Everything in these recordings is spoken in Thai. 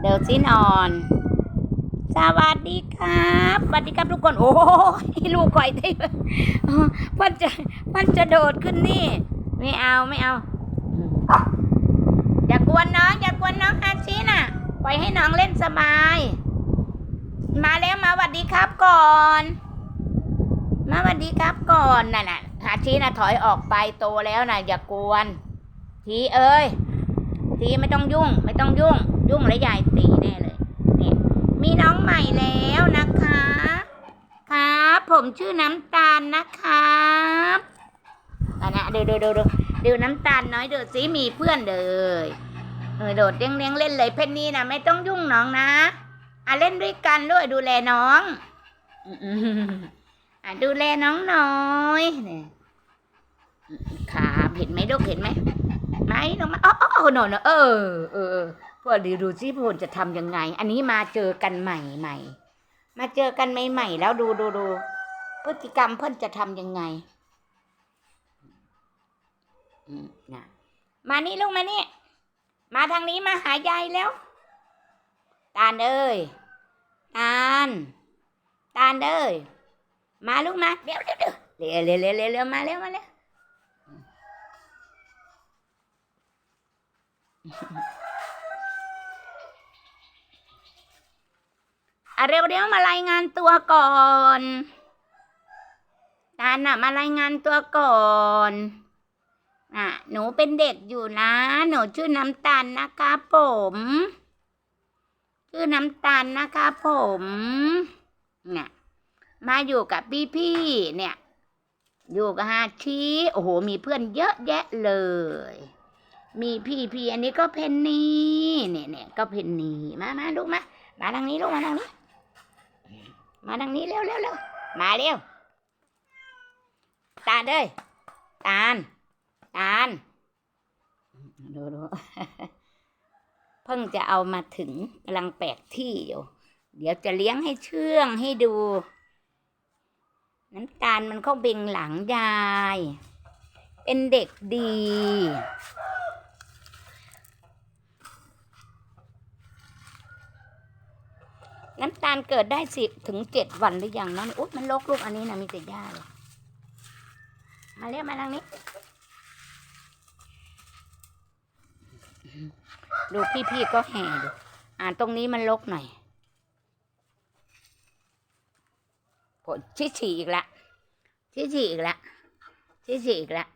เดี๋ยวสินออน สวัสดีครับสวัสดีครับทุกคน โอ้ยลูกก่อยได้พ่นจะพ่นจะโดดขึ้นนี่ ไม่เอาไม่เอา อย่ากวนน้อง อย่ากวนน้องอาชีน่ะ ปล่อยให้น้องเล่นสบาย มาแล้วมาสวัสดีครับก่อน มาสวัสดีครับก่อนน่ะน่ะอาชีน่ะถอยออกไปโตแล้วน่ะ อย่ากวน ทีเอ้ยทีไม่ต้องยุ่ง ไม่ต้องยุ่ง ยุ่งแล้วยายตีแน่เลยเนี่ยมีน้องใหม่แล้วนะคะ ครับ ผมชื่อน้ำตาลนะครับอันนะเดี๋ยวเดี๋ยวเดี๋ยวเดี๋ยวน้ำตาลน้อยเดี๋ยวสิมีเพื่อนเลยเออโดดเลี้ยงเลี้ยงเล่นเลยเพนนี่นะไม่ต้องยุ่งน้องนะอะเล่นด้วยกันด้วยดูแลน้องอะดูแลน้องน้อยเนี่ยครับเห็นไหมลูกเห็นไหมไหมน้องมาอ๋ออ๋อโนนเออเออเออ ก็ดีดูซิพลจะทำยังไง อันนี้มาเจอกันใหม่ใหม่ มาเจอกันใหม่ใหม่แล้วดูดูดูพฤติกรรมเพื่อนจะทำยังไงนะมานี่ลูกมานี่ มาทางนี้มาหายายแล้ว ตาลเอ้ย ตาล ตาลเอ้ย มาลูกมาเร็วเร็วเร็วเร็วเร็วเร็วเร็วมาเร็วมาเร็ว อะเร็วๆมารายงานตัวก่อนตาลน่ะมารายงานตัวก่อนอะหนูเป็นเด็กอยู่นะ หนูชื่อน้ำตาลนะคะผมชื่อน้ำตาลนะคะผมเนี่ยมาอยู่กับพี่ๆเนี่ย อยู่กับฮาชิโอ้โห มีเพื่อนเยอะแยะเลย มีพี่พี่อันนี้ก็เพนนีเนี่ยเนี่ยก็เพนนีมามาลูกมา มาทางนี้ลูกมาทางนี้ มาทางนี้เร็วเร็วเร็วมาเร็ว ตาเด้ยตาลตาลดูดูเพิ่งจะเอามาถึงกำลังแปลกที่อยู่ เดี๋ยวจะเลี้ยงให้เชื่องให้ดู น้ำตาลมันเข้าเบ่งหลังยาย เป็นเด็กดี น้ำตาลเกิดได้สิบถึงเจ็ดวันหรือยังนะอุ๊ยมันลกลูกอันนี้นะมีแต่หญ้าเลยมาเรียกมาทางนี้ ดูพี่ๆก็แห่ดูอ่านตรงนี้มันลกหน่อยผลชิฉีอีกละชิฉีอีกละชิฉีอีกละ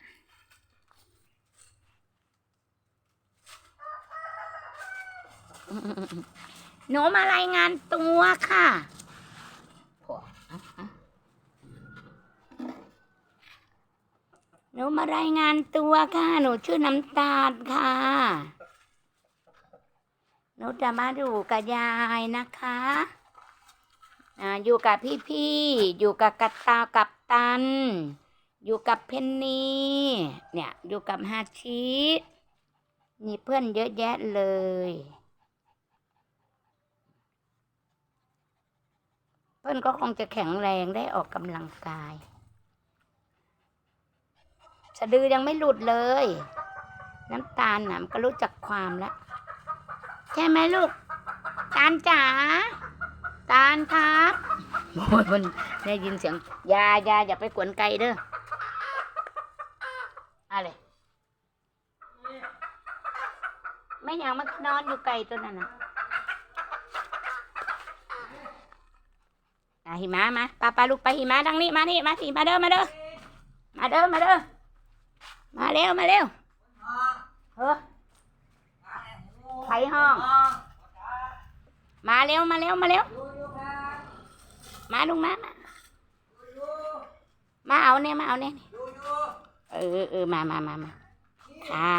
หนูมารายงานตัวค่ะหนูมารายงานตัวค่ะ หนูชื่อน้ำตาลค่ะ หนูจะมาดูกับยายนะคะอ่าอยู่กับพี่ๆ อยู่กับกัตตากับตัน อยู่กับเพนนีเนี่ย อยู่กับฮาชิมีเพื่อนเยอะแยะเลย พื่นก็คงจะแข็งแรงได้ออกกำลังกาย สะดือยังไม่หลุดเลย น้ำตาลหน่ะมันก็รู้จักความแล้วใช่ไหมลูก ตาลจ๋า ตาลครับโอ้ยมันได้ยินเสียงยายาอย่าไปกวนไก่เด้ออะไรไม่อยากมานอนอยู่ไก่ตัวนั้นนะ อะหิมะมาปาปาลูกไปหิมะทางนี้มานี่มาสิมาเด้อมาเด้อมาเด้อมาเด้อมาเร็วมาเร็วเฮ้อไฟห้อง มาเร็วมาเร็วมาเร็วมาลุงมามามาเอาเนี่ยมาเอาเนี่ยเออเออมามามามาค่ะ